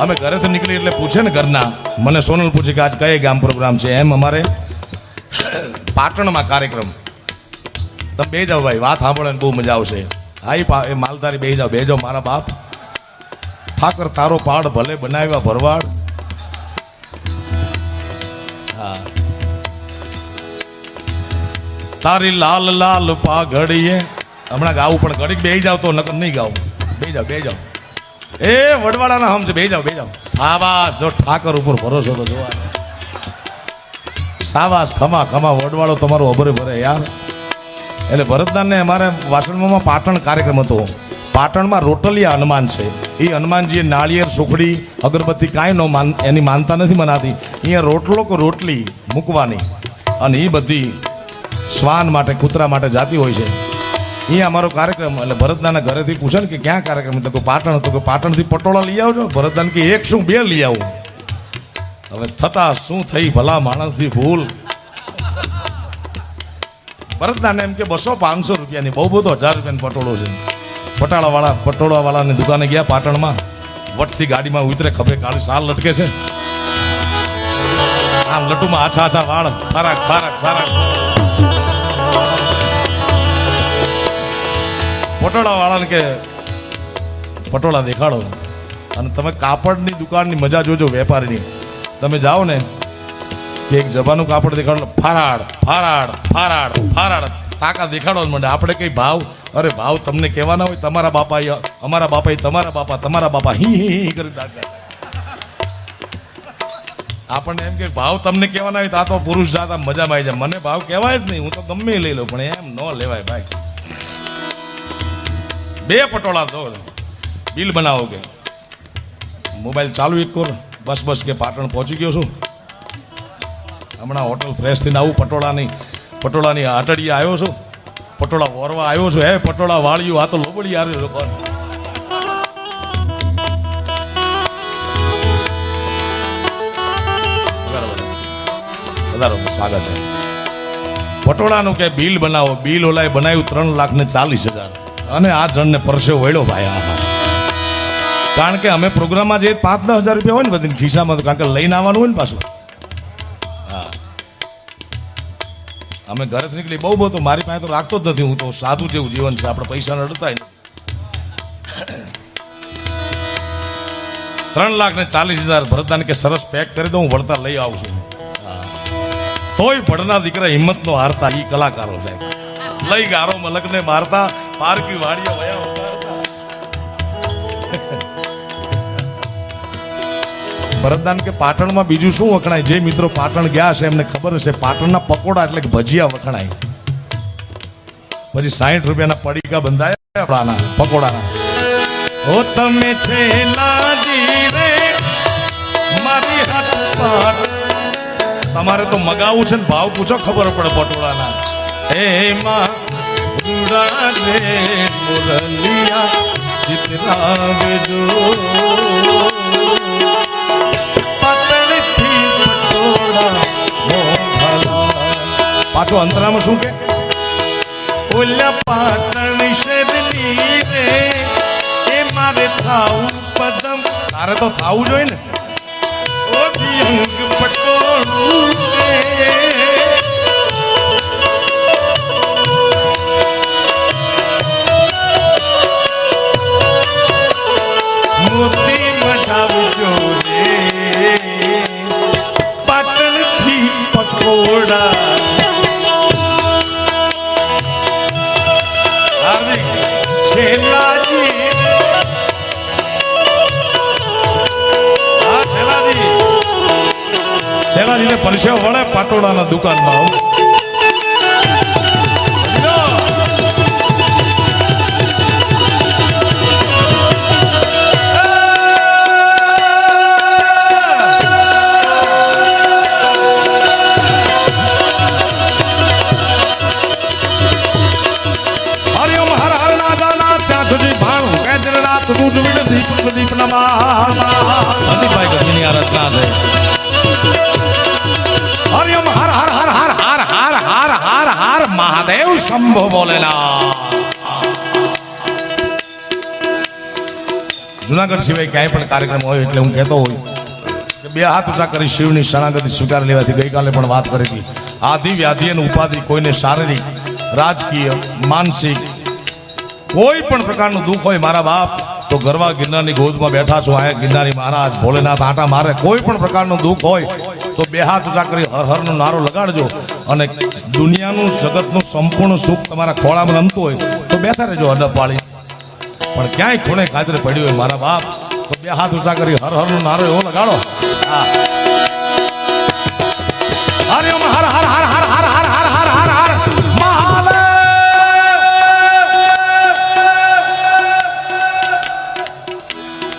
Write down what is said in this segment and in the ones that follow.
અમે ઘરેથી નીકળી એટલે પૂછે ને ઘરના. મને સોનલ પૂછે કે આજ કયા ગામ પ્રોગ્રામ છે? એમ અમારે પાટણમાં કાર્યક્રમ. તમે બે જાઓ ભાઈ, વાત સાંભળવાની બહુ મજા આવશે. હા ઈ પા, એ માલધારી બે જાઓ બે જાઓ, મારા બાપ. ઠાકર તારો પાડ ભલે બનાવ્યા ભરવાડ. હા. તારી લાલ લાલ પાઘડીએ. હમણાં ગાવું પણ ઘડીક બે જાવ તો નકર નહીં ગાવું. બે જાવ બે જાવ એ વડવાળાના હમ છે બે જાવ બે જાવ સાવાસ, જો ઠાકર ઉપર ભરોસો તો જોવા સાવાસ, ખમા ખમા વડવાળો તમારો અભરે ભરે યાર. એટલે ભરતદાનને અમારે વાસણમાં પાટણ કાર્યક્રમ હતો. પાટણમાં રોટલિયા હનુમાન છે. એ હનુમાનજીએ નાળિયેર, સુખડી, અગરબત્તી કાંઈ નો માન, એની માનતા નથી મનાતી. અહીંયા રોટલો કે રોટલી મૂકવાની. અને એ બધી શ્વાન માટે, કૂતરા માટે જાતી હોય છે. અહીંયા અમારો કાર્યક્રમ, એટલે ભરતદાના ઘરેથી પૂછે ને કે ક્યાં કાર્યક્રમ? તો કે પાટણ તો કે પાટણથી પટોળા લઈ આવજો. ભરતદાન કે એક શું, બે લઈ આવું. હવે થતા શું થઈ ભલા માણસથી ભૂલ. ભરતદાને એમ કે બસો પાંચસો રૂપિયાની, બહુ બધો હજાર રૂપિયાની પટોળો છે. પટાળાવાળા, પટોળાવાળાની દુકાને ગયા પાટણમાં. વટથી ગાડીમાં ઉતરે, ખભે કાળી સાલ લટકે છે. આ લટુમાં આછા આછા વાળ. ફરાક ફરાક ફરાક પટોળા વાળાને કે પટોળા દેખાડો. અને તમે કાપડની દુકાનની મજા જોજો વેપારીની. તમે જાઓ ને એક જબાનું કાપડ દેખાડો. ફારાડ ફારાડ ફારાડ ફારાડ તાકા દેખાડો જ મને. આપણે કંઈ ભાવ? અરે, ભાવ તમને કહેવાના હોય, તમારા બાપા અમારા બાપા તમારા બાપા તમારા બાપા હી હી કરી દાખલા આપણને એમ કે ભાવ તમને કહેવાના હોય તો તો પુરુષ જાત મજામાં આવી જાય. મને ભાવ કહેવાય જ નહીં. હું તો ગમે લઈ લઉં, પણ એમ ન લેવાય, ભાઈ. બે પટોળા દો. બિલ બનાવો કે મોબાઈલ ચાલુ એક કોર. બસ બસ કે પાટણ પહોંચી ગયો છું. હમણાં હોટલ ફ્રેશ થઈને આવું પટોળાની પટોળાની આટડીએ આવ્યો છું. પટોળા વોરવા આવ્યો છું. હે, પટોળા વાળ્યું આ તો લોબડી આવ્યો લોકો વધારો સ્વાગત છે. પટોળાનું કે બિલ બનાવો? બિલ ઓલાએ બનાવ્યું ત્રણ લાખ ને ચાલીસ હજાર. અને આ જણને પરસેવો વળ્યો ભાઈ, આહા. કારણ કે અમે પ્રોગ્રામમાં જઈએ પાંચ દસ હજાર રૂપિયા હોય ને બધી ખિસ્સામાં કારણ કે લઈને આવવાનું હોય ને પાછું. હા. અમે ઘરેથી નીકળી, બહુ તો મારી પાસે તો રાખતો જ નથી, હું તો સાધુ જેવું જીવન છે, આપણે પૈસા નડતા ત્રણ લાખ ને ચાલીસ હજાર ભરતદાન કે સરસ પેક કરી દો હું વળતા લઈ આવું છું. તોય ભણના દીકરા હિંમત નો હારતા એ કલાકારો સાહેબ. લઈ ગારો મલકને મારતા પારકી વાડીએ વયા. ભરતદાન કે પાટણમાં બીજું શું વખણાય? જે મિત્રો પાટણ ગયા છે એમને ખબર હશે. પાટણના પકોડા એટલે કે ભજીયા વખણાય. પછી સાહીઠ રૂપિયાના પડીકા બંધાયા આપણાના પકોડાના. ઓ તમે જીવે મારી તમારે તો મગાવું છે ને ભાવ પૂછો ખબર પડે પટોળાના. એમાં રૂડા રે મુરલિયા ચિતરાવજો પાછો અંતરામાં શું કે ઓલા પાટણ શેરની રે એ મારે થાવું પદમ તારે તો થાવું જોઈએ ને ઓ પટોળું પકોડા હાર્દિક છેલ્લાજી હા છેલ્લાજી છેલ્લાજીને વળે પાટોડાના દુકાનમાં. દીપ દીપ નમા હરદીપભાઈ ગઢવીની આ રચના છે હરિઓમ હર હર હર હર હર હર હર હર હર મહાદેવ શંભો બોલેલા. જુનાગઢ સિવાય ક્યાંય પણ કાર્યક્રમ હોય એટલે હું કહેતો હોય કે બે હાથ ઊંચા કરી શિવની શરણાગતિ સ્વીકાર લેવાથી ગઈકાલે પણ વાત કરી હતી. આધિ વ્યાધિ અને ઉપાધિ કોઈને શારીરિક રાજકીય માનસિક કોઈ પણ પ્રકારનું દુઃખ હોય મારા બાપ તો ગરવા ગિરનારની ગોદમાં બેઠા છો. આયા ગિરનારી મહારાજ ભોલેનાથ આટા મારે. કોઈ પણ પ્રકારનું દુઃખ હોય તો બે હાથ ઊંચા કરી હર નારો લગાડજો. અને દુનિયાનું જગતનું સંપૂર્ણ સુખ તમારા ખોળામાં રમતું હોય તો બેઠા રહેજો અડપ પાળી પણ ક્યાંય ખૂણે ખાતરે પડ્યું હોય મારા બાપ, તો બે હાથ ઊંચા કરી હર હરનો નારો એવો લગાડો. હા. હર હર હર હર.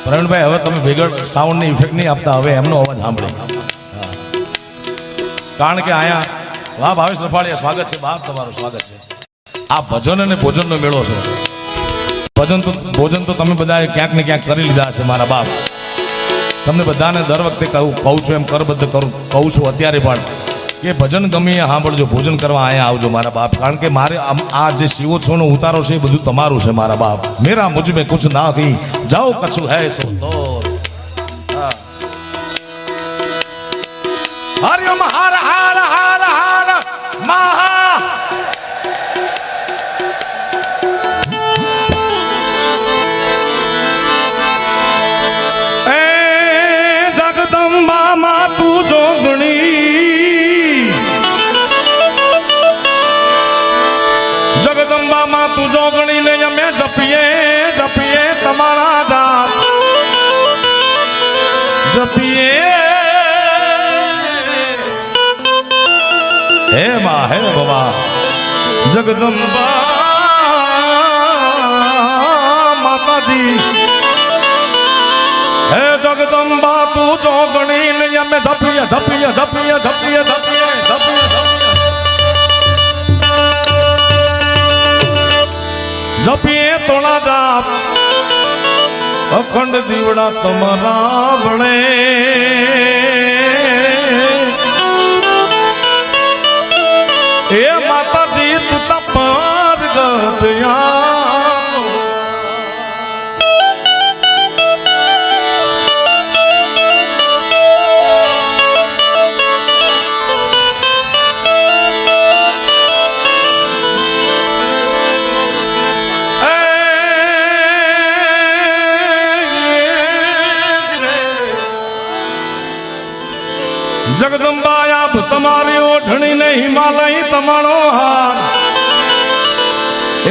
પ્રવીણભાઈ, હવે તમે વેગળ સાઉન્ડની ઇફેક્ટ નહીં આપતા, હવે એમનો અવાજ સાંભળે. કારણ કે અહીંયા વાહ ભાવેશ રફાળિયા, સ્વાગત છે બાપ તમારું સ્વાગત છે. આ ભજન અને ભોજનનો મેળો છે. ભજન તો ભોજન તો તમે બધાએ ક્યાંક ને ક્યાંક કરી લીધા છે મારા બાપ. તમને બધાને દર વખતે કહું કહું છું, એમ કરબદ્ધ કરું કહું છું અત્યારે પણ. કે ભજન ગમે એ સાંભળજો, ભોજન કરવા અહીંયા આવજો મારા બાપ. કારણ કે મારે આ જે શિવો ઉતારો છે એ બધું તમારું છે મારા બાપ. મેરા મુજ મેં કુછ ના કહી જાઓ કછું હે સો તો હરિયમ હર હર હર હર. મા જપીએ. હે મા, હે ભવા, જગદંબા, માતાજી. હે જગદંબા, તું જોગણી ને અમે જપીએ જપીએ ઝપીએ અખંડ દીવડા તમારા વણે એ જગદંબા આપ તમારી ઓઢણીને હિમાલય તમારો હાર.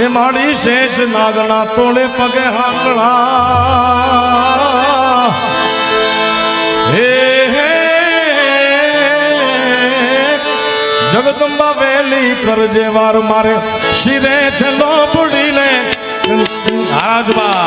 એ મારી શેષ નાગણા તોડે પગે હાકડા હે હે જગદંબા વેલી કરજે વાર મારે. શિરે છે લોબડીને હારાજબા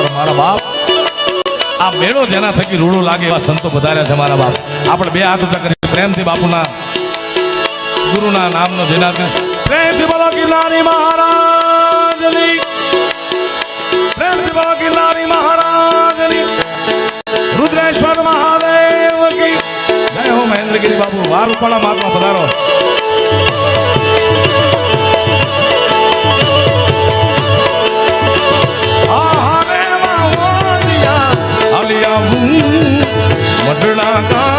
સાધુલાઓ મારા બાપ. આ મેળો જેના થકી રૂડો લાગે એવા સંતો વધારે છે મારા બાપ. આપણે બે હાથ ઊંચા કરી પ્રેમથી બાપુના ગુરુના નામનો જેના પ્રેમથી બોલો ગિરનારી મહારાજની. પ્રેમ બિહારી મહારાજની. રુદ્રેશ્વર મહાદેવ કી જય હો મહેન્દ્રગીરી બાબુ વાર ઉપાડા પધારો. acá.